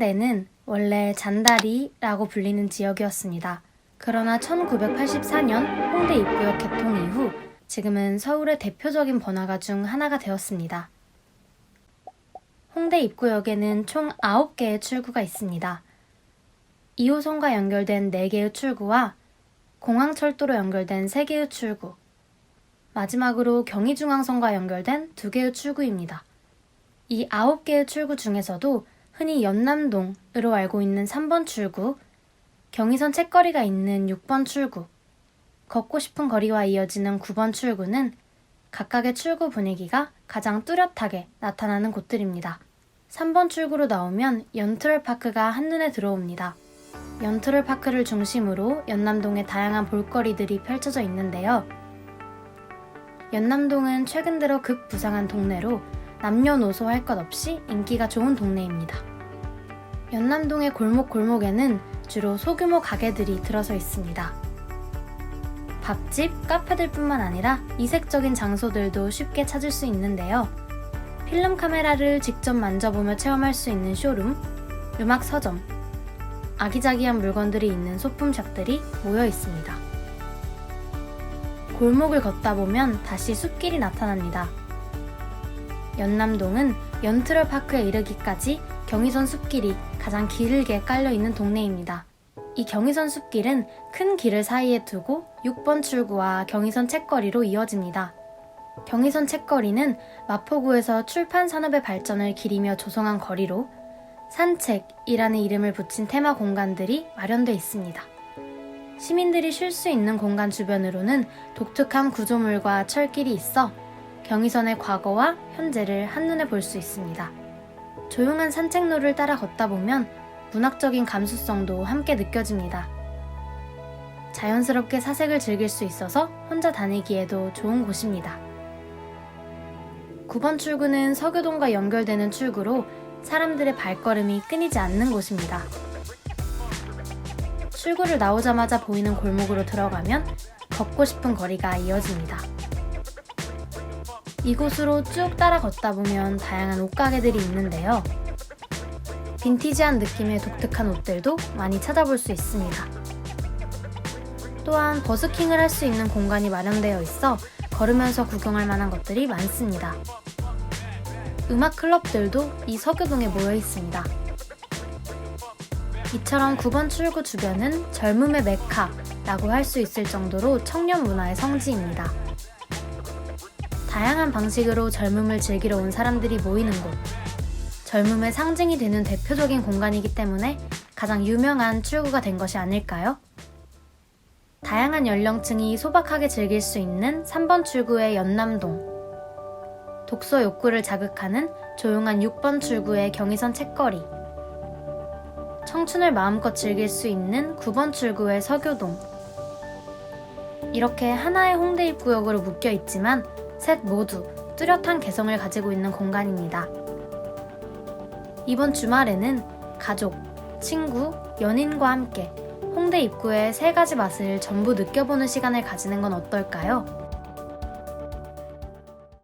홍대는 원래 잔다리라고 불리는 지역이었습니다. 그러나 1984년 홍대 입구역 개통 이후 지금은 서울의 대표적인 번화가 중 하나가 되었습니다. 홍대 입구역에는 총 9개의 출구가 있습니다. 2호선과 연결된 4개의 출구와 공항철도로 연결된 3개의 출구, 마지막으로 경의중앙선과 연결된 2개의 출구입니다. 이 9개의 출구 중에서도 흔히 연남동으로 알고 있는 3번 출구, 경의선 책거리가 있는 6번 출구, 걷고 싶은 거리와 이어지는 9번 출구는 각각의 출구 분위기가 가장 뚜렷하게 나타나는 곳들입니다. 3번 출구로 나오면 연트럴파크가 한눈에 들어옵니다. 연트럴파크를 중심으로 연남동에 다양한 볼거리들이 펼쳐져 있는데요. 연남동은 최근 들어 급부상한 동네로 남녀노소 할 것 없이 인기가 좋은 동네입니다. 연남동의 골목골목에는 주로 소규모 가게들이 들어서 있습니다. 밥집, 카페들 뿐만 아니라 이색적인 장소들도 쉽게 찾을 수 있는데요. 필름 카메라를 직접 만져보며 체험할 수 있는 쇼룸, 음악 서점, 아기자기한 물건들이 있는 소품샵들이 모여 있습니다. 골목을 걷다 보면 다시 숲길이 나타납니다. 연남동은 연트럴 파크에 이르기까지 경의선 숲길이 가장 길게 깔려 있는 동네입니다. 이 경의선 숲길은 큰 길을 사이에 두고 6번 출구와 경의선 책거리로 이어집니다. 경의선 책거리는 마포구에서 출판 산업의 발전을 기리며 조성한 거리로 산책이라는 이름을 붙인 테마 공간들이 마련되어 있습니다. 시민들이 쉴 수 있는 공간 주변으로는 독특한 구조물과 철길이 있어 경의선의 과거와 현재를 한눈에 볼 수 있습니다. 조용한 산책로를 따라 걷다 보면 문학적인 감수성도 함께 느껴집니다. 자연스럽게 사색을 즐길 수 있어서 혼자 다니기에도 좋은 곳입니다. 9번 출구는 서교동과 연결되는 출구로 사람들의 발걸음이 끊이지 않는 곳입니다. 출구를 나오자마자 보이는 골목으로 들어가면 걷고 싶은 거리가 이어집니다. 이곳으로 쭉 따라 걷다 보면 다양한 옷가게들이 있는데요. 빈티지한 느낌의 독특한 옷들도 많이 찾아볼 수 있습니다. 또한 버스킹을 할 수 있는 공간이 마련되어 있어 걸으면서 구경할 만한 것들이 많습니다. 음악 클럽들도 이 서교동에 모여 있습니다. 이처럼 9번 출구 주변은 젊음의 메카라고 할 수 있을 정도로 청년 문화의 성지입니다. 다양한 방식으로 젊음을 즐기러 온 사람들이 모이는 곳. 젊음의 상징이 되는 대표적인 공간이기 때문에 가장 유명한 출구가 된 것이 아닐까요? 다양한 연령층이 소박하게 즐길 수 있는 3번 출구의 연남동. 독서 욕구를 자극하는 조용한 6번 출구의 경의선 책거리. 청춘을 마음껏 즐길 수 있는 9번 출구의 서교동. 이렇게 하나의 홍대 입구역으로 묶여 있지만 셋 모두 뚜렷한 개성을 가지고 있는 공간입니다. 이번 주말에는 가족, 친구, 연인과 함께 홍대 입구의 세 가지 맛을 전부 느껴보는 시간을 가지는 건 어떨까요?